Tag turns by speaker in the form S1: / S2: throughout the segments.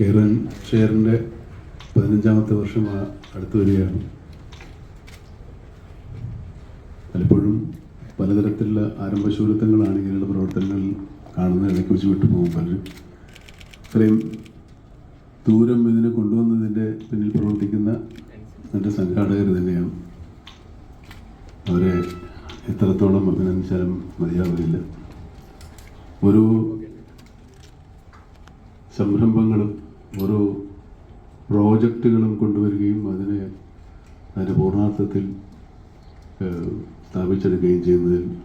S1: കേരൻ ഷെയറിന്റെ പതിനഞ്ചാമത്തെ വർഷം അടുത്ത് വരികയാണ്. പലപ്പോഴും പലതരത്തിലുള്ള ആരംഭശൂലത്വങ്ങളാണ് ഇങ്ങനെയുള്ള പ്രവർത്തനങ്ങളിൽ കാണുന്നത് ഇടയ്ക്ക് വെച്ച് വിട്ടുപോകും പലരും. ഇത്രയും ദൂരം ഇതിനെ കൊണ്ടുവന്നതിന്റെ പിന്നിൽ പ്രവർത്തിക്കുന്ന എന്റെ സംഘാടകർ തന്നെയാണ്. അവരെ എത്രത്തോളം അഭിനന്ദിച്ചാലും മതിയാവില്ല. ഓരോ സംരംഭങ്ങളും ഓരോ പ്രോജക്റ്റുകളും കൊണ്ടുവരികയും അതിനെ അതിന്റെ പൂർണാർത്ഥത്തിൽ സ്ഥാപിച്ചെടുക്കുകയും ചെയ്യുന്നതിൽ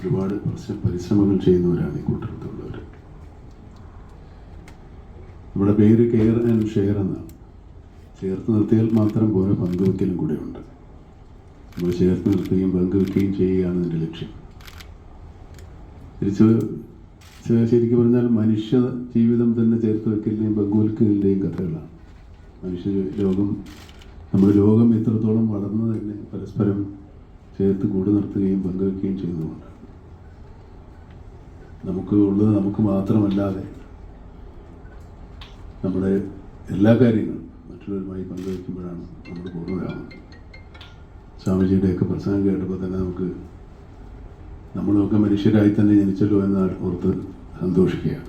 S1: ഒരുപാട് പരിശ്ര- പരിശ്രമങ്ങൾ ചെയ്യുന്നവരാണ് ഈ കൂട്ടത്തിലുള്ളവർ നമ്മുടെ പേര് കെയർ ആൻഡ് ഷെയർ എന്നാണ്. ചേർത്ത് നിർത്തിയാൽ മാത്രം പോരാ പങ്കുവയ്ക്കലും കൂടെയുണ്ട്. നമ്മൾ ചേർത്ത് നിർത്തുകയും പങ്കുവയ്ക്കുകയും ചെയ്യുകയാണ് എന്റെ ലക്ഷ്യം. തിരിച്ച് ശരിക്കും പറഞ്ഞാൽ മനുഷ്യ ജീവിതം തന്നെ ചേർത്ത് വെക്കലിന്റെയും പങ്കുവെക്കലിന്റെയും കഥകളാണ്. മനുഷ്യ ലോകം നമ്മൾ ലോകം ഇത്രത്തോളം വളർന്നു തന്നെ പരസ്പരം ചേർത്ത് കൂടു നിർത്തുകയും പങ്കുവെക്കുകയും ചെയ്തുകൊണ്ടാണ് നമുക്ക് ഉള്ളത് നമുക്ക് മാത്രമല്ലാതെ നമ്മുടെ എല്ലാ കാര്യങ്ങളും മറ്റുള്ളവരുമായി പങ്കുവയ്ക്കുമ്പോഴാണ് നമ്മൾ പൂർണരാകുന്നത് സ്വാമിജിയുടെയൊക്കെ പ്രസംഗം കേട്ടപ്പോൾ തന്നെ നമുക്ക് നമ്മളൊക്കെ മനുഷ്യരായി തന്നെ ജനിച്ചല്ലോ എന്ന് ഓർത്ത് സന്തോഷിക്കുകയാണ്.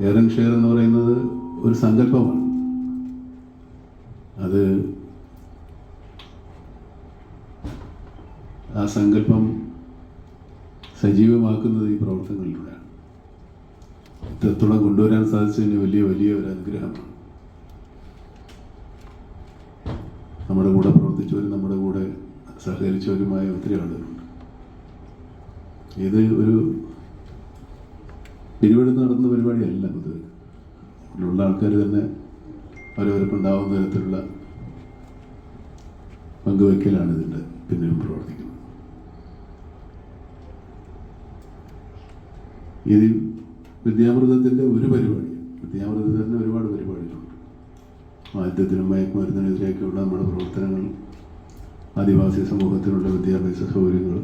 S1: എയർ ആൻഡ് ഷെയർ എന്ന് പറയുന്നത് ഒരു സങ്കല്പമാണ്. അത് ആ സങ്കല്പം സജീവമാക്കുന്നത് ഈ പ്രവർത്തനങ്ങളിലൂടെയാണ്. ഇത്രത്തോളം കൊണ്ടുവരാൻ സാധിച്ചതിന് വലിയ വലിയ ഒരു അനുഗ്രഹമാണ്. നമ്മുടെ കൂടെ പ്രവർത്തിച്ചവരും നമ്മുടെ കൂടെ സഹകരിച്ചവരുമായ ഒത്തിരി ആളുകളുണ്ട്. ഇത് ഒരു പിരിവെടുത്ത് നടന്ന പരിപാടിയല്ല പൊതുവെ. ഉള്ള ആൾക്കാർ തന്നെ അവരവർക്കുണ്ടാവുന്ന തരത്തിലുള്ള പങ്കുവയ്ക്കലാണ് ഇതിന്റെ പിന്നെയും പ്രവർത്തിക്കുന്നത്. ഇത് വിദ്യാമൃതത്തിന്റെ ഒരു പരിപാടി. വിദ്യാമൃതത്തിൽ തന്നെ ഒരുപാട് പരിപാടികളുണ്ട്. ആദ്യത്തിനും മയക്കുമരുന്നിനെതിരെയൊക്കെയുള്ള നമ്മുടെ പ്രവർത്തനങ്ങൾ ആദിവാസി സമൂഹത്തിലുള്ള വിദ്യാഭ്യാസ സൗകര്യങ്ങൾ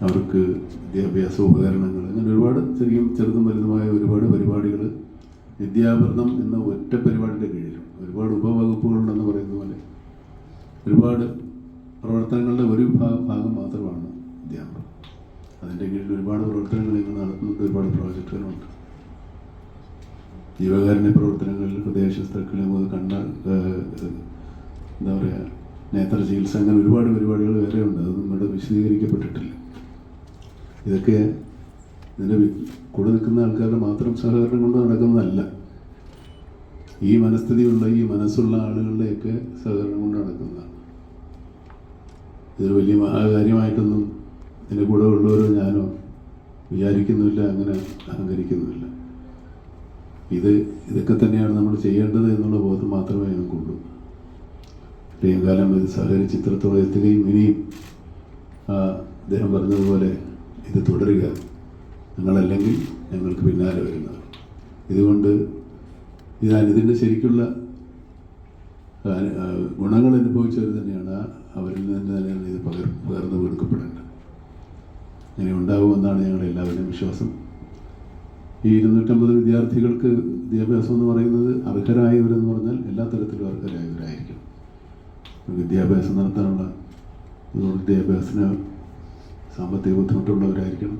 S1: അവർക്ക് വിദ്യാഭ്യാസ ഉപകരണങ്ങൾ അങ്ങനെ ഒരുപാട് ചെറിയ ചെറുതും വലുതുമായ ഒരുപാട് പരിപാടികൾ വിദ്യാഭരണം എന്ന ഒറ്റ പരിപാടിയുടെ കീഴിലും. ഒരുപാട് ഉപവകുപ്പുകളുണ്ടെന്ന് പറയുന്ന പോലെ ഒരുപാട് പ്രവർത്തനങ്ങളുടെ ഒരു ഭാഗം മാത്രമാണ് വിദ്യാഭരണം അതിന്റെ കീഴിൽ ഒരുപാട് പ്രവർത്തനങ്ങൾ ഇന്ന് നടത്തുന്നുണ്ട് ഒരുപാട് പ്രോജക്റ്റുകളുണ്ട് ജീവകാരുണ്യ പ്രവർത്തനങ്ങളിൽ ഹൃദയശസ്ത്രക്കളി മുതൽ കണ്ണ നേത്ര ചികിത്സ അങ്ങനെ ഒരുപാട് പരിപാടികൾ വേറെ ഉണ്ട്. അത് ഇവിടെ വിശദീകരിക്കപ്പെട്ടിട്ടില്ല. ഇതൊക്കെ ഇതിന്റെ കൂടെ നിൽക്കുന്ന ആൾക്കാരുടെ മാത്രം സഹകരണം കൊണ്ട് നടക്കുന്നതല്ല. ഈ മനസ്ഥിതിയുള്ള ഈ മനസ്സുള്ള ആളുകളുടെയൊക്കെ സഹകരണം കൊണ്ട് നടക്കുന്നതാണ്. ഇതൊരു വലിയ മഹാകാര്യമായിട്ടൊന്നും ഇതിന്റെ കൂടെ ഉള്ളവരോ ഞാനോ വിചാരിക്കുന്നുമില്ല അങ്ങനെ അഹങ്കരിക്കുന്നുമില്ല ഇത് ഇതൊക്കെ തന്നെയാണ് നമ്മൾ ചെയ്യേണ്ടത് എന്നുള്ള ബോധം മാത്രമേ ഞങ്ങൾക്കുള്ളൂ. ഇത്രയും കാലം ഇത് സഹകരിച്ച് ഇത്രത്തോളം എത്തുകയും ഇനിയും അദ്ദേഹം പറഞ്ഞതുപോലെ ഇത് തുടരുക. ഞങ്ങളല്ലെങ്കിൽ ഞങ്ങൾക്ക് പിന്നാലെ വരുന്നത്. ഇതുകൊണ്ട് ഇതാണ് ഇതിന്റെ ശരിക്കുള്ള ഗുണങ്ങൾ അനുഭവിച്ചവർ തന്നെയാണ്. അവരിൽ നിന്ന് തന്നെയാണ് ഇത് പകർ പകർന്നു കൊടുക്കപ്പെടേണ്ടത്. അങ്ങനെ ഉണ്ടാകുമെന്നാണ് ഞങ്ങളുടെ എല്ലാവരുടെയും വിശ്വാസം. ഈ ഇരുന്നൂറ്റമ്പത് വിദ്യാർത്ഥികൾക്ക് വിദ്യാഭ്യാസം എന്ന് പറയുന്നത് അർഹരായവരെന്ന് പറഞ്ഞാൽ എല്ലാ തരത്തിലും അർഹരായവരായിരിക്കും. വിദ്യാഭ്യാസം നടത്താനുള്ള വിദ്യാഭ്യാസത്തിന് സാമ്പത്തിക ബുദ്ധിമുട്ടുള്ളവരായിരിക്കണം.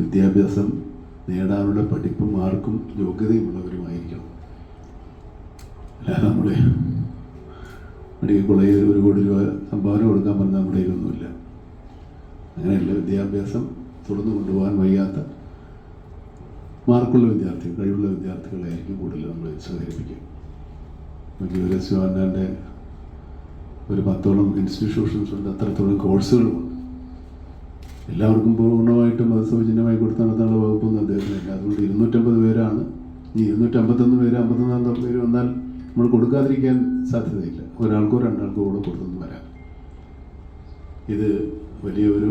S1: വിദ്യാഭ്യാസം നേടാനുള്ള പഠിപ്പും മാർക്കും യോഗ്യതയുമുള്ളവരുമായിരിക്കണം. അല്ലാതെ നമ്മുടെ മെഡിക്കൽ കോളേജിൽ ഒരു കോടി രൂപ സംഭാവന കൊടുക്കാൻ പറഞ്ഞാൽ നമ്മുടെ കയ്യിലൊന്നുമില്ല. അങ്ങനെയല്ല വിദ്യാഭ്യാസം തുടർന്ന് കൊണ്ടുപോകാൻ വയ്യാത്ത മാർക്കുള്ള വിദ്യാർത്ഥികൾ കഴിവുള്ള വിദ്യാർത്ഥികളായിരിക്കും കൂടുതൽ നമ്മൾ സഹകരിപ്പിക്കുക വിദ്യാഭ്യാസന്റെ ഒരു പത്തോളം ഇൻസ്റ്റിറ്റ്യൂഷൻസ് ഉണ്ട് അത്രത്തോളം കോഴ്സുകളുമുണ്ട് എല്ലാവർക്കും പൂർണമായിട്ടും അത് സൗജന്യമായി കൊടുത്ത് നടത്താനുള്ള വകുപ്പൊന്നും അദ്ദേഹത്തിനില്ല. അതുകൊണ്ട് ഇരുന്നൂറ്റമ്പത് പേരാണ്. ഈ ഇരുന്നൂറ്റമ്പത്തൊന്ന് പേര് അമ്പത്തൊന്നാം പേര് വന്നാൽ നമ്മൾ കൊടുക്കാതിരിക്കാൻ സാധ്യതയില്ല. ഒരാൾക്കോ രണ്ടാൾക്കോ കൂടെ കൊടുത്തൊന്നും വരാം. ഇത് വലിയൊരു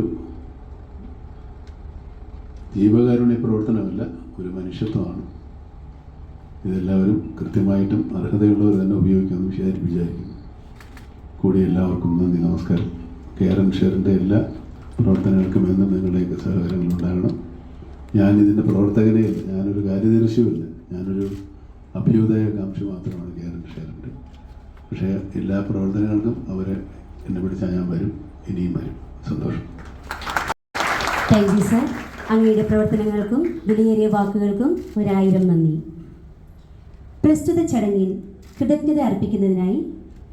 S1: ജീവകാരുണ്യ പ്രവർത്തനമല്ല ഒരു മനുഷ്യത്വമാണ്. ഇതെല്ലാവരും കൃത്യമായിട്ടും അർഹതയുള്ളവർ തന്നെ ഉപയോഗിക്കുമെന്ന് വിചാരി വിചാരിക്കുന്നു. കൂടി എല്ലാവർക്കും നന്ദി നമസ്കാരം. കെയർ ആൻഡ് ഷെയറിന്റെ എല്ലാ പ്രവർത്തനങ്ങൾക്കും എന്നും നിങ്ങളുടെയൊക്കെ സഹകരണങ്ങൾ ഉണ്ടാകണം. ഞാൻ ഇതിന്റെ പ്രവർത്തകനേ ഇല്ല ഞാനൊരു കാര്യദർശിയുമില്ല. ഞാനൊരു അഭ്യുദയകാംക്ഷി മാത്രമാണ് കെയർ ആൻഡ് ഷെയറിന്റെ പക്ഷേ എല്ലാ പ്രവർത്തനങ്ങൾക്കും അവരെ എന്നെ വിളിച്ചാൽ ഞാൻ വരും ഇനിയും വരും. സന്തോഷം.
S2: താങ്ക് യു സർ അങ്ങയുടെ പ്രവർത്തനങ്ങൾക്കും വിലയേറിയ വാക്കുകൾക്കും ഒരായിരം നന്ദി. പ്രസ്തുത ചടങ്ങിൽ കൃതജ്ഞത അർപ്പിക്കുന്നതിനായി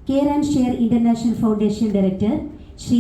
S2: care and share international foundation director Shri